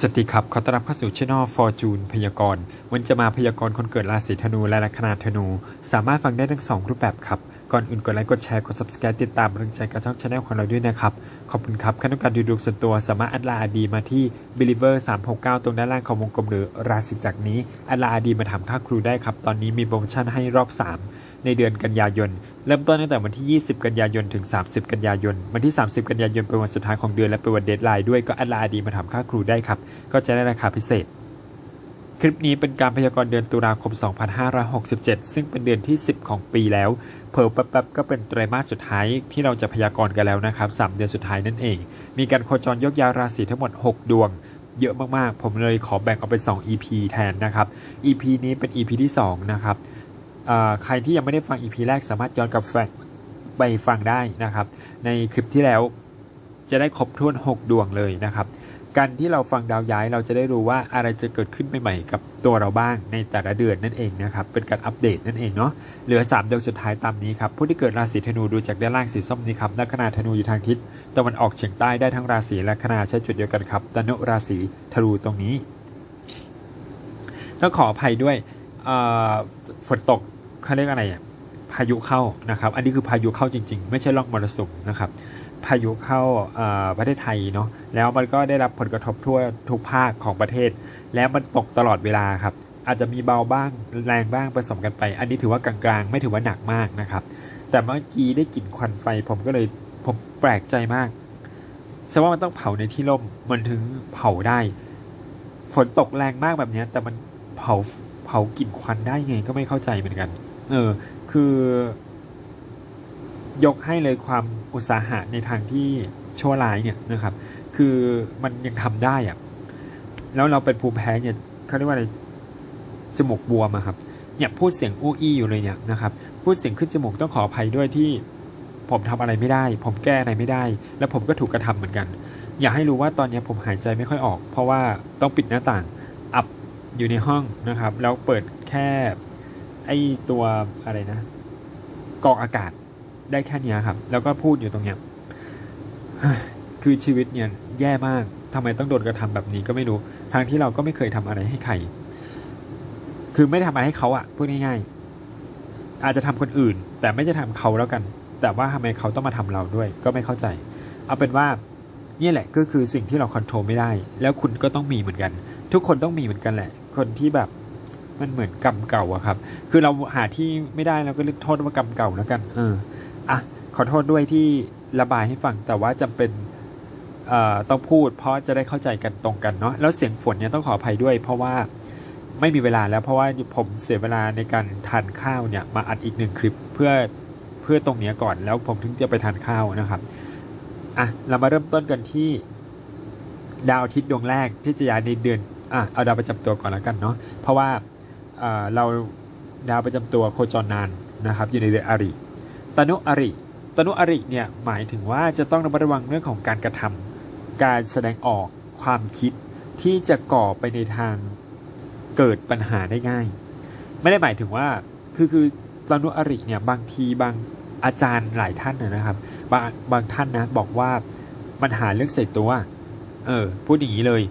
สวัสดีครับ ขอต้อนรับเข้าสู่ช่อง Fortune พยากรณ์ วันจะมาพยากรณ์คนเกิดราศีธนูและลัคนาธนู สามารถฟังได้ทั้งสองรูปแบบครับ ก่อนอื่นกดไลค์ กดแชร์ กด subscribe ติดตามกำลังใจกับช่องชาแนลของเราด้วยนะครับ ขอบคุณครับขั้นตองการดูดวงส่วนตัวสามารถอัดลาอดีมาที่ believer 369 ตรงด้านล่างของวงกลมหรือราศีจักนี้อัดลาอดีมาถามค่าครูได้ครับ ตอนนี้มีโปรโมชั่นให้รอบ 3 ในเดือนกันยายน เริ่มต้นตั้งแต่วันที่ 20 กันยายน ถึง 30 กันยายน วันที่ 30 กันยายนเป็นวันสุดท้ายของเดือนและเป็นวันเดทไลน์ด้วยก็อัดลาอดีมาถามค่าครูได้ครับ ก็จะได้ราคาพิเศษ คลิปนี้เป็นการพยากรณ์เดือนตุลาคม 2567 ซึ่งเป็นเดือนที่ 10 ของปีแล้วเพิ่แป๊บๆก็เป็นไตรมาสสุดท้ายที่เราจะพยากรณ์กันแล้วนะครับ3เดือนสุดท้ายนั่นเอง มีการโคจรยกยาราศีทั้งหมด 6 ดวงเยอะมากๆ ผมเลยขอแบ่งออกเป็น 2 EP แทนนะครับ EP นี้เป็น EP ที่ 2 นะครับ ใครที่ยังไม่ได้ฟัง EP แรกสามารถย้อนกลับฟังไปฟังได้นะครับ ในคลิปที่แล้วจะได้ครบถ้วน 6 ดวงเลยนะครับ การที่เราฟังดาวย้ายเราจะได้รู้ว่าอะไรจะเกิดขึ้นใหม่ๆกับตัวเราบ้างในแต่ละเดือนนั่นเองนะครับ เป็นการอัปเดตนั่นเองเนาะ เหลือ 3 ดวงสุดท้ายตามนี้ครับ ผู้ที่เกิดราศีธนูดูจากด้านล่างสีส้มนี้ครับ ลัคนาธนูอยู่ทางทิศตะวันออกเฉียงใต้ได้ทั้งราศีและคนาใช้จุดเดียวกันครับ ตนุราศีธนูตรงนี้ ต้องขออภัยด้วยฝนตก เขาเรียกอะไรอะพายุเข้านะครับ อันนี้คือพายุเข้าจริง ๆ ไม่ใช่ร่องมรสุมนะครับ พายุเข้าประเทศไทยเนาะ แล้วมันก็ได้รับผลกระทบทั่วทุกภาคของประเทศ แล้วมันตกตลอดเวลาครับ อาจจะมีเบาบ้างแรงบ้างผสมกันไป อันนี้ถือว่ากลางๆ ไม่ถือว่าหนักมากนะครับ แต่เมื่อกี้ได้กลิ่นควันไฟ ผมก็เลยผมแปลกใจมากแสดงว่ามันต้องเผาในที่ร่ม มันถึงเผาได้ ฝนตกแรงมากแบบนี้แต่มันเผาเผากลิ่นควันได้ไงก็ไม่เข้าใจเหมือนกัน เออ คือยกให้เลยความอุตสาหะในทางที่ชั่วร้ายเนี่ยนะครับ คือมันยังทำได้อะแล้วเราเป็นภูมิแพ้เนี่ยเขาเรียกว่าอะไรจมูกบวมอะครับ เนี่ยพูดเสียงอู้อี้อยู่เลยเนี่ยนะครับ พูดเสียงขึ้นจมูกต้องขออภัยด้วยที่ผมทำอะไรไม่ได้ ผมแก้อะไรไม่ได้ แล้วผมก็ถูกกระทำเหมือนกัน อยากให้รู้ว่าตอนนี้ผมหายใจไม่ค่อยออก เพราะว่าต้องปิดหน้าต่าง อับอยู่ในห้องนะครับ แล้วเปิดแค่ ไอตัวอะไรนะกองอากาศได้แค่เนี้ยครับ แล้วก็พูดอยู่ตรงเนี้ยคือชีวิตเนี่ยแย่มากทำไมต้องโดนกระทำแบบนี้ก็ไม่รู้ทางที่เราก็ไม่เคยทำอะไรให้ใคร คือไม่ได้ทำอะไรให้เขาอะพูดง่ายๆ อาจจะทำคนอื่น แต่ไม่จะทำเขาแล้วกัน แต่ว่าทำไมเขาต้องมาทำเราด้วย ก็ไม่เข้าใจ เอาเป็นว่านี่แหละก็คือสิ่งที่เราคอนโทรลไม่ได้ แล้วคุณก็ต้องมีเหมือนกัน ทุกคนต้องมีเหมือนกันแหละ คนที่แบบ มันเหมือนกรรมเก่าอะครับ คือเราหาที่ไม่ได้เราก็เรียกโทษว่ากรรมเก่าแล้วกัน เอออะขอโทษด้วยที่ระบายให้ฟังแต่ว่าจำเป็นเอ่อต้องพูดเพราะจะได้เข้าใจกันตรงกันเนาะแล้วเสียงฝนเนี่ยต้องขออภัยด้วย เพราะว่าไม่มีเวลาแล้วเพราะว่าผมเสียเวลาในการทานข้าวเนี่ยมาอัดอีกหนึ่งคลิปเพื่อเพื่อตรงเนี้ยก่อนแล้วผมถึงจะไปทานข้าวนะครับอะเรามาเริ่มต้นกันที่ ดาวอาทิตย์ดวงแรกที่จะย้ายในเดือนอะเอาดาวประจำตัวก่อนแล้วกันเนาะเพราะว่า เราดาวประจำตัวโคจรนานนะครับอยู่ในเดือนอริตนุอริตนุอริเนี่ยหมายถึงว่าจะต้องระมัดระวังเรื่องของการกระทำการแสดงออกความคิดที่จะก่อไปในทางเกิดปัญหาได้ง่าย ไม่ได้หมายถึงว่าคือคือตนุอริเนี่ยบางทีบางอาจารย์หลายท่านนะครับ บางบางท่านนะบอกว่ามันหาเรื่องใส่ตัว เออพูดอย่างนี้เลย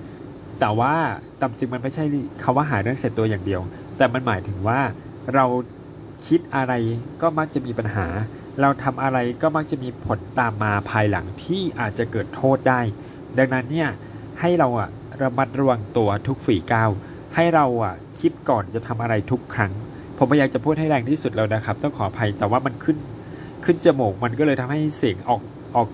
แต่ว่าตามจริงมันไม่ใช่คาว่าหาเรื่องเสร็จตัวอย่างเดียว แต่มันหมายถึงว่าเราคิดอะไรก็มักจะมีปัญหา เราทำอะไรก็มักจะมีผลตามมาภายหลังที่อาจจะเกิดโทษได้ ดังนั้นเนี่ยให้เราอะระมัดระวังตัวทุกฝีก้าวให้เราอะคิดก่อนจะทำอะไรทุกครั้ง ผมพยายามจะพูดให้แรงที่สุดแล้วนะครับ ต้องขออภัยแต่ว่ามันขึ้นขึ้นจมูกมันก็เลยทำให้เสียงออกออก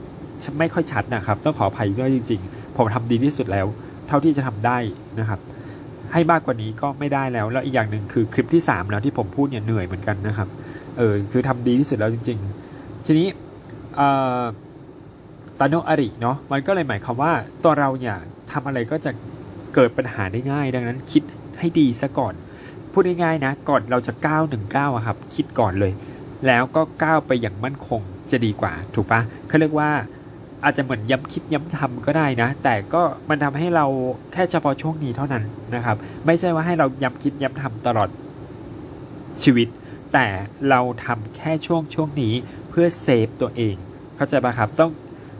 ไม่ค่อยชัดนะครับ ต้องขออภัยด้วยจริง ๆ ผมทำดีที่สุดแล้ว เท่าที่จะทำได้นะครับ ให้มากกว่านี้ก็ไม่ได้แล้ว แล้วอีกอย่างหนึ่งคือคลิปที่ 3 แล้วที่ผมพูดเนี่ยเหนื่อยเหมือนกันนะครับ เออคือทำดีที่สุดแล้วจริง ๆ ทีนี้ตาโนอาริเนาะมันก็เลยหมายความว่าตัวเราเนี่ยทำอะไรก็จะเกิดปัญหาได้ง่าย ดังนั้นคิดให้ดีซะก่อน พูดง่ายๆนะ ก่อนเราจะก้าวหนึ่งก้าวอะครับ คิดก่อนเลย แล้วก็ก้าวไปอย่างมั่นคงจะดีกว่า ถูกปะเขาเรียกว่า อาจจะเหมือนย้ำคิดย้ำทำก็ได้นะ แต่ก็มันทำให้เราแค่เฉพาะช่วงนี้เท่านั้นนะครับ ไม่ใช่ว่าให้เราย้ำคิดย้ำทำตลอดชีวิต แต่เราทำแค่ช่วงช่วงนี้เพื่อเซฟตัวเอง เข้าใจปะครับ ต้อง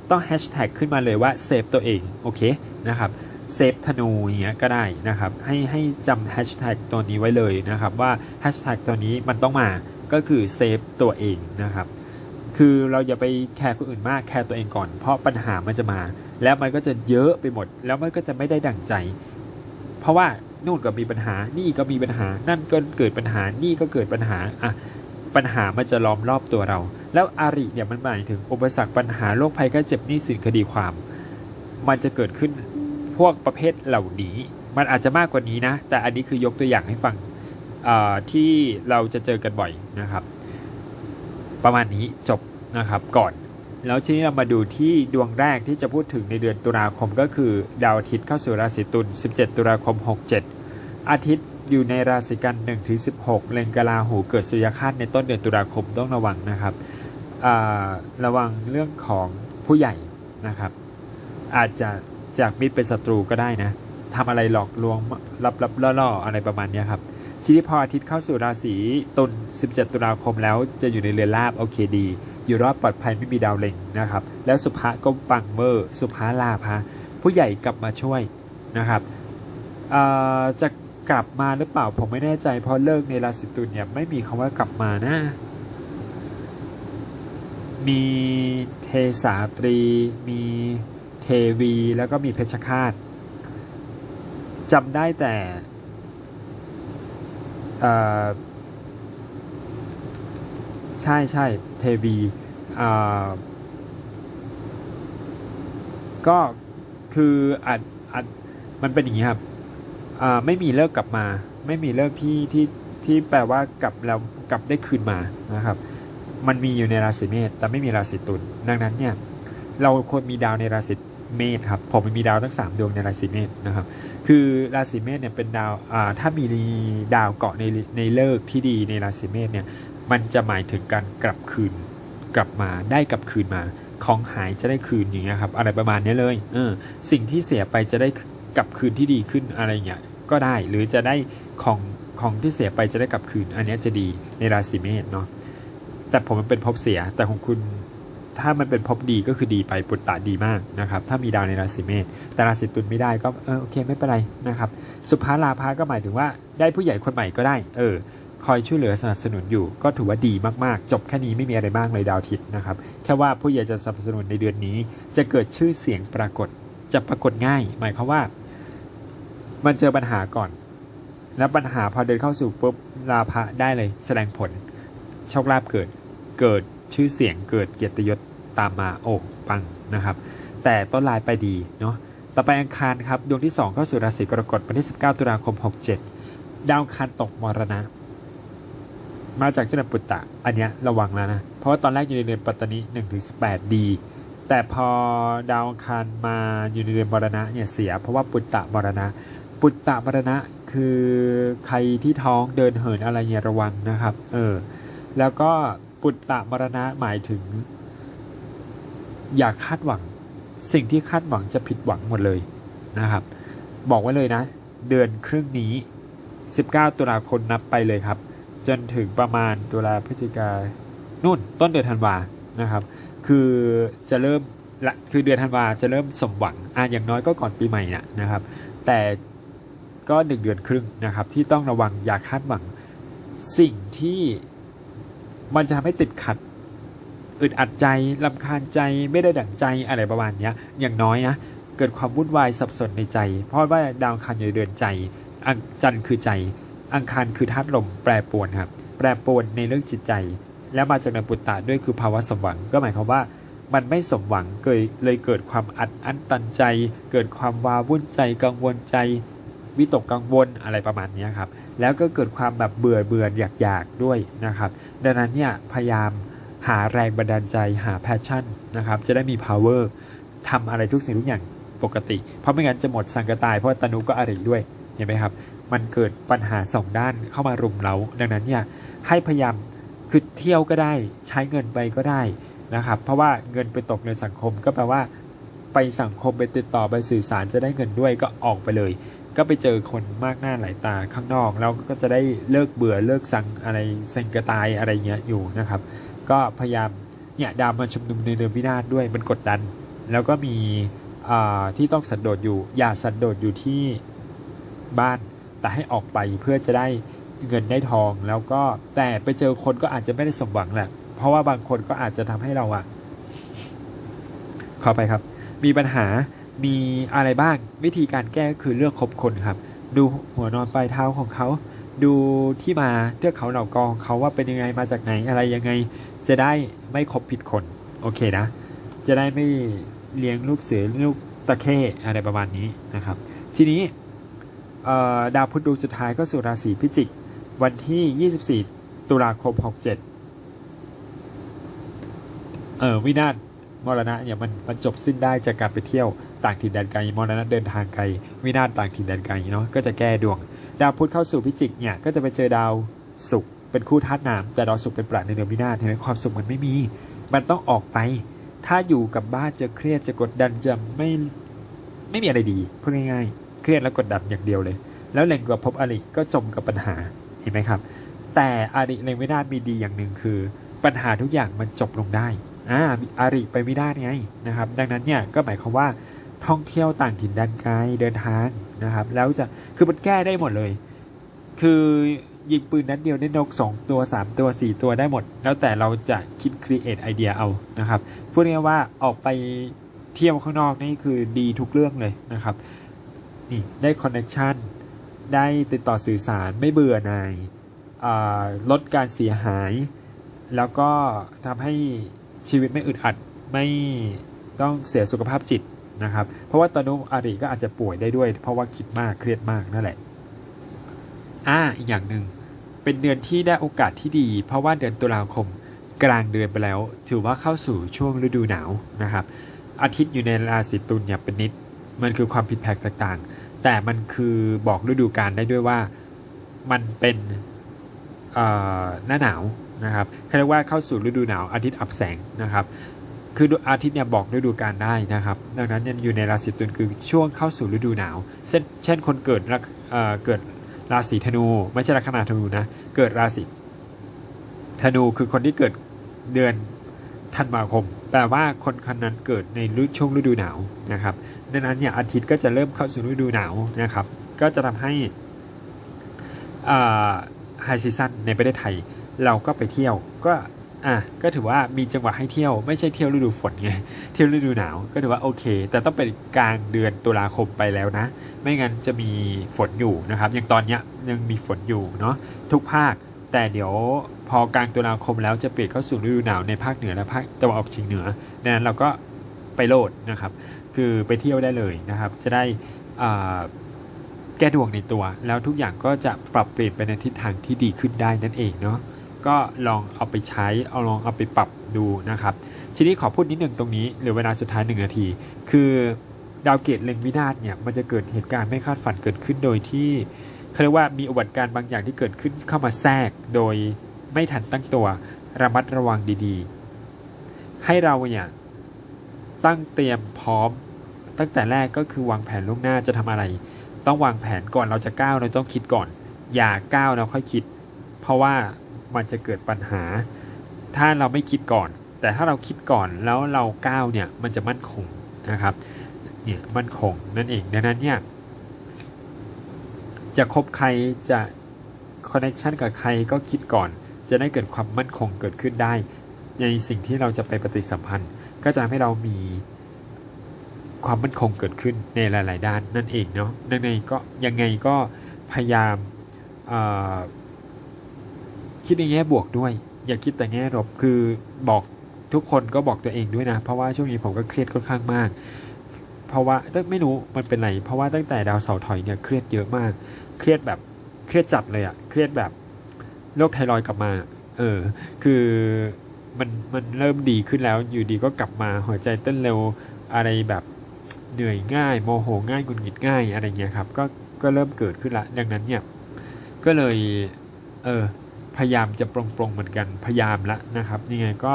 ต้องแฮชแท็กขึ้นมาเลยว่าเซฟตัวเอง โอเคนะครับเซฟธนูอย่างเงี้ยก็ได้นะครับ ให้ให้จำแฮชแท็กตัวนี้ไว้เลยนะครับ ว่าแฮชแท็กตัวนี้มันต้องมาก็คือเซฟตัวเองนะครับ คือเราอย่าไปแคร์คนอื่นมากแคร์ตัวเองก่อน เพราะปัญหามันจะมา แล้วมันก็จะเยอะไปหมด แล้วมันก็จะไม่ได้ดั่งใจ เพราะว่านู่นก็มีปัญหา นี่ก็มีปัญหา นั่นก็เกิดปัญหา นี่ก็เกิดปัญหาอะปัญหามันจะล้อมรอบตัวเรา แล้วอาริเนี่ยมันหมายถึงอุปสรรคปัญหาโรคภัยไข้เจ็บนี้สินคดีความ มันจะเกิดขึ้นพวกประเภทเหล่านี้ มันอาจจะมากกว่านี้นะ แต่อันนี้คือยกตัวอย่างให้ฟังที่เราจะเจอกันบ่อยนะครับ ประมาณนี้จบนะครับก่อน แล้วทีนี้เรามาดูที่ดวงแรกที่จะพูดถึงในเดือนตุลาคมก็คือ ดาวอาทิตย์เข้าสู่ราศีตุล 17 ตุลาคม 67 อาทิตย์อยู่ในราศีกัน1ถึง16 เล็งกลาหูเกิดสุริยคาตในต้นเดือนตุลาคมต้องระวังนะครับระวังเรื่องของผู้ใหญ่นะครับ อาจจะจากมิตรเป็นศัตรูก็ได้นะทำอะไรหลอกลวงลับลับๆล่อๆอะไรประมาณนี้ครับ ทีนี้พออาทิตย์เข้าสู่ราศีตุล 17 ตุลาคมแล้วจะอยู่ในเรือนราบโอเคดี อยู่รอดปลอดภัยไม่มีดาวเล็งนะครับ แล้วสุภะก็ปังเมอร์สุภาลาภะผู้ใหญ่กลับมาช่วยนะครับจะกลับมาหรือเปล่าผมไม่แน่ใจเพราะเลิกในราศีตุลเนี่ยไม่มีคำว่ากลับมานะ มีเทสาตรี มีเทวี แล้วก็มีเพชฌฆาตจำได้แต่ ใช่ใช่เทวีอ่าก็คืออาจอาจมันเป็นอย่างนี้ครับอ่าไม่มีเลิกกลับมา ไม่มีเลิกที่ที่ที่แปลว่ากลับแล้วกลับได้คืนมานะครับ มันมีอยู่ในราศีเมษแต่ไม่มีราศีตุลดังนั้นเนี่ย เราควรมีดาวในราศี เมษครับผมมีดาวทั้งสามดวงในราศีเมษนะครับ คือราศีเมษเนี่ยเป็นดาวอ่าถ้ามีดาวเกาะในในเลิกที่ดีในราศีเมษเนี่ยมันจะหมายถึงการกลับคืนกลับมาได้กลับคืนมา ของหายจะได้คืนอย่างเงี้ยครับอะไรประมาณนี้เลยเออสิ่งที่เสียไปจะได้กลับคืนที่ดีขึ้นอะไรเงี้ยก็ได้หรือจะได้ของของที่เสียไปจะได้กลับคืน อันนี้จะดีในราศีเมษเนาะแต่ผมมันเป็นภพเสียแต่ของคุณ ถ้ามันเป็นภพดีก็คือดีไปปุตตะดีมากนะครับ ถ้ามีดาวในราศีเมษแต่ราศีตุลไม่ได้ก็เออโอเคไม่เป็นไรนะครับ สุภาลาภาก็หมายถึงว่าได้ผู้ใหญ่คนใหม่ก็ได้ เออ คอยช่วยเหลือสนับสนุนอยู่ ก็ถือว่าดีมากๆ จบแค่นี้ไม่มีอะไรบ้างเลยดาวทิตย์นะครับ แค่ว่าผู้ใหญ่จะสนับสนุนในเดือนนี้ จะเกิดชื่อเสียงปรากฏจะปรากฏง่าย หมายความว่า มันเจอปัญหาก่อน แล้วปัญหาพอเดินเข้าสู่ปุ๊บลาภะได้เลย แสดงผลโชคลาภเกิดเกิด ชื่อเสียงเกิดเกียรติยศตามมาโอ้ปังนะครับ แต่ต้นลายไปดีเนาะต่อไปอังคารครับดวงที่ 2 เข้าสู่ราศีกรกฎวันที่ 19 ตุลาคม 67 ดาวอังคารตกมรณะ มาจากเจ้าหน้าปุตตะ อันเนี้ยระวังแล้วนะ เพราะว่าตอนแรกอยู่ในเดือนปัตตานี1ถึง18 ดี แต่พอดาวอังคารมาอยู่ในเดือนมรณะเนี่ยเสีย เพราะว่าปุตตะมรณะ ปุตตะมรณะคือใครที่ท้องเดินเหินอะไรเนี่ยระวังนะครับ เออ แล้วก็ ปุตตะมรณะหมายถึง อย่าคาดหวัง สิ่งที่คาดหวังจะผิดหวังหมดเลยนะครับ บอกไว้เลยนะ เดือนครึ่งนี้ 19 ตุลาคมนับไปเลยครับ จนถึงประมาณตุลาพฤศจิกานู่นต้นเดือนธันวานะครับ คือจะเริ่มละคือเดือนธันวาจะเริ่มสมหวังอะอย่างน้อยก็ก่อนปีใหม่นะนะครับ แต่ก็หนึ่งเดือนครึ่งนะครับ ที่ต้องระวังอย่าคาดหวัง สิ่งที่ มันจะทำให้ติดขัดอึดอัดใจลำคาญใจไม่ได้ดั่งใจอะไรประมาณเนี้ย อย่างน้อยนะ เกิดความวุ่นวายสับสนในใจ เพราะว่าดาวอังคารอยู่เดือนใจ อังจันทร์คือใจ อังคารคือธาตุลมแปรปรวนครับ แปรปรวนในเรื่องจิตใจ แล้วมาจากนปุตตะด้วยคือภาวะสมหวัง ก็หมายความว่า มันไม่สมหวังเกิดเลยเกิดความอัดอั้นตันใจ เกิดความวาวุ่นใจกังวลใจ วิตกกังวลอะไรประมาณนี้ครับ แล้วก็เกิดความแบบเบื่อเบื่ออยากอยากด้วยนะครับ ดังนั้นเนี่ยพยายามหาแรงบันดาลใจหาแพชชั่นนะครับ จะได้มี power ทำอะไรทุกสิ่งทุกอย่างปกติ เพราะไม่งั้นจะหมดสังกตายเพราะตนุก็อริด้วยเห็นไหมครับ มันเกิดปัญหาสองด้านเข้ามารุมเรา ดังนั้นเนี่ยให้พยายามคือเที่ยวก็ได้ใช้เงินไปก็ได้นะครับ เพราะว่าเงินไปตกในสังคมก็แปลว่า ไปสังคมไปติดต่อไปสื่อสารจะได้เงินด้วยก็ออกไปเลย ก็ไปเจอคนมากหน้าหลายตาข้างนอกแล้วก็จะได้เลิกเบื่อเลิกสั่งอะไรเซงกระตายอะไรเงี้ยอยู่นะครับ ก็พยายามเนี่ยดาวมาชุมนุมในเดือนพินาศด้วยมันกดดัน แล้วก็มีอ่าที่ต้องสันโดษอยู่ อย่าสันโดษอยู่ที่บ้าน แต่ให้ออกไปเพื่อจะได้เงินได้ทอง แล้วก็แต่ไปเจอคนก็อาจจะไม่ได้สมหวังแหละ เพราะว่าบางคนก็อาจจะทำให้เราอะขอไปครับ มีปัญหา มีอะไรบ้างวิธีการแก้ก็คือเลือกคบคนครับ ดูหัวนอนปลายเท้าของเขา ดูที่มาเทือกเขาเหล่ากองเขาว่าเป็นยังไงมาจากไหนอะไรยังไง จะได้ไม่คบผิดคนโอเคนะ จะได้ไม่เลี้ยงลูกเสือลูกตะเข้อะไรประมาณนี้นะครับ ทีนี้ดาวพุธดวงสุดท้ายก็สู่ราศีพิจิก วันที่ 24 ตุลาคม 67 เออวินาศ มรณะเนี่ยมันมันจบสิ้นได้จากการไปเที่ยวต่างถิ่นแดนไกลมรณะเดินทางไกลวินาศต่างถิ่นแดนไกลเนาะก็จะแก้ดวง ดาวพุธเข้าสู่พิจิกเนี่ยก็จะไปเจอดาวศุกร์เป็นคู่ธาตุน้ำแต่ดาวศุกร์เป็นประในเดือนวินาศเห็นไหมความสุขมันไม่มี มันต้องออกไป ถ้าอยู่กับบ้านจะเครียดจะกดดันจะไม่ไม่มีอะไรดีพูดง่ายๆ เครียดแล้วกดดันอย่างเดียวเลย แล้วเล็งกับพบอริก็จมกับปัญหาเห็นไหมครับ แต่อริเล็งวินาศมีดีอย่างหนึ่งคือ ปัญหาทุกอย่างมันจบลงได้ อ่าอาริไปวินาศไงนะครับ ดังนั้นเนี่ยก็หมายความว่าท่องเที่ยวต่างถิ่นแดนไกลเดินทางนะครับ แล้วจะคือมันแก้ได้หมดเลย คือยิงปืนนัดเดียวได้นกสองตัวสามตัวสี่ตัวได้หมด แล้วแต่เราจะคิดครีเอทไอเดียเอานะครับพูดง่ายว่าออกไปเที่ยวข้างนอกนี่คือดีทุกเรื่องเลยนะครับนี่ได้คอนเน c ชันได้ติดต่อสื่อสารไม่เบื่อหน่ายลดการเสียหาย แล้วก็ทำให้ ชีวิตไม่อึดอัดไม่ต้องเสียสุขภาพจิตนะครับ เพราะว่าตอนนู้นอาริก็อาจจะป่วยได้ด้วย เพราะว่าคิดมากเครียดมากนั่นแหละอ่าอีกอย่างหนึ่งเป็นเดือนที่ได้โอกาสที่ดี เพราะว่าเดือนตุลาคมกลางเดือนไปแล้ว ถือว่าเข้าสู่ช่วงฤดูหนาวนะครับ อาทิตย์อยู่ในราศีตุลเนี่ยเป็นนิด มันคือความผิดแผกต่างๆ แต่มันคือบอกฤดูกาลได้ด้วยว่า มันเป็น หน้าหนาวนะครับเขาเรียกว่าเข้าสู่ฤดูหนาวอาทิตย์อับแสงนะครับ คืออาทิตย์เนี่ยบอกฤดูกาลได้นะครับ ดังนั้นเนี่ยอยู่ในราศีตุลคือช่วงเข้าสู่ฤดูหนาว เช่นเช่นคนเกิดเเกิดราศีธนู ไม่ใช่ลัคนาธนูนะ เกิดราศีธนูคือคนที่เกิดเดือนธันวาคมแปลว่าคนคนนั้นเกิดในช่วงฤดูหนาวนะครับ ดังนั้นเนี่ยอาทิตย์ก็จะเริ่มเข้าสู่ฤดูหนาวนะครับ ก็จะทำให้ ไฮซีซันในประเทศไทย เราก็ไปเที่ยวก็อะก็ถือว่ามีจังหวะให้เที่ยวไม่ใช่เที่ยวฤดูฝนไงเที่ยวฤดูหนาวก็ถือว่าโอเค แต่ต้องเป็นกลางเดือนตุลาคมไปแล้วนะ ไม่งั้นจะมีฝนอยู่นะครับอย่างตอนเนี้ยยังมีฝนอยู่เนาะทุกภาค แต่เดี๋ยวพอกลางตุลาคมแล้วจะเปลี่ยนเข้าสู่ฤดูหนาวในภาคเหนือและภาคตะวันออกเฉียงเหนือดังนั้นเราก็ไปโลดนะครับ คือไปเที่ยวได้เลยนะครับ จะได้อ่า แก้ดวงในตัว แล้วทุกอย่างก็จะปรับเปลี่ยนไปในทิศทางที่ดีขึ้นได้นั่นเองเนาะก็ลองเอาไปใช้เอาลองเอาไปปรับดูนะครับ ทีนี้ขอพูดนิดหนึ่งตรงนี้เหรือเวลาสุดท้ายหนึ่งนาที คือดาวเกตเล็งวินาศเนี่ยมันจะเกิดเหตุการณ์ไม่คาดฝันเกิดขึ้นโดยที่เขาเรียกว่ามีอุบัติการณ์บางอย่างที่เกิดขึ้นเข้ามาแทรกโดยไม่ทันตั้งตัวระมัดระวังดีๆ ให้เราเนี่ยตั้งเตรียมพร้อมตั้งแต่แรกก็คือวางแผนล่วงหน้าจะทำอะไร ต้องวางแผนก่อนเราจะก้าวเราต้องคิดก่อน อย่าก้าวแล้วค่อยคิด เพราะว่ามันจะเกิดปัญหา ถ้าเราไม่คิดก่อน แต่ถ้าเราคิดก่อนแล้วเราก้าวเนี่ยมันจะมั่นคงนะครับเนี่ยมั่นคงนั่นเองดังนั้นเนี่ยจะคบใครจะคอนเนคชันกับใครก็คิดก่อน จะได้เกิดความมั่นคงเกิดขึ้นได้ ในสิ่งที่เราจะไปปฏิสัมพันธ์ ก็จะให้เรามี ความมั่นคงเกิดขึ้นในหลาย ๆ ด้านนั่นเองเนาะยังไงก็ยังไงก็พยายามคิดในแง่บวกด้วย อย่าคิดแต่แง่ลบคือบอกทุกคนก็บอกตัวเองด้วยนะ เพราะว่าช่วงนี้ผมก็เครียดค่อนข้างมาก เพราะว่าตั้งไม่รู้มันเป็นไร เพราะว่าตั้งแต่ดาวเสาร์ถอยเนี่ยเครียดเยอะมาก เครียดแบบเครียดจัดเลยอะเครียดแบบโรคไทรอยกลับมา เออ คือมันมันเริ่มดีขึ้นแล้วอยู่ดีก็กลับมาหัวใจเต้นเร็วอะไรแบบ เหนื่อยง่ายโมโหง่ายหงุดหงิดง่ายอะไรเงี้ยครับก็ก็เริ่มเกิดขึ้นละ ดังนั้นเนี่ยก็เลยเออพยายามจะปรงปรงเหมือนกันพยายามละนะครับยังไงก็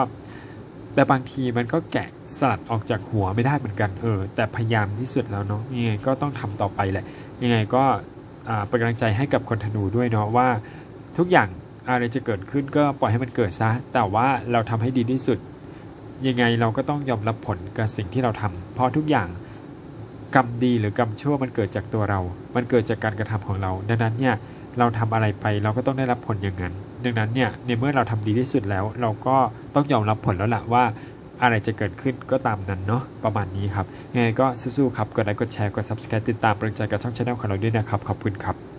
แต่บางทีมันก็แกะสลัดออกจากหัวไม่ได้เหมือนกันเออแต่พยายามที่สุดแล้วเนาะยังไงก็ต้องทำต่อไปแหละ ยังไงก็อ่าเป็นกำลังใจให้กับคนธนูด้วยเนาะว่าทุกอย่างอะไรจะเกิดขึ้นก็ปล่อยให้มันเกิดซะ แต่ว่าเราทำให้ดีที่สุด ยังไงเราก็ต้องยอมรับผลกับสิ่งที่เราทำเพราะทุกอย่าง กรรมดีหรือกรรมชั่วมันเกิดจากตัวเรา มันเกิดจากการกระทำของเรา ดังนั้นเนี่ยเราทำอะไรไปเราก็ต้องได้รับผลอย่างนั้น ดังนั้นเนี่ยในเมื่อเราทำดีที่สุดแล้ว เราก็ต้องยอมรับผลแล้วล่ะว่าอะไรจะเกิดขึ้นก็ตามนั้นเนาะประมาณนี้ครับยังไงก็สู้ๆครับกดไลค์กดแชร์กด subscribe ติดตามเป็นกำลังใจกับช่องชาแนลของเราด้วยนะครับ ขอบคุณครับ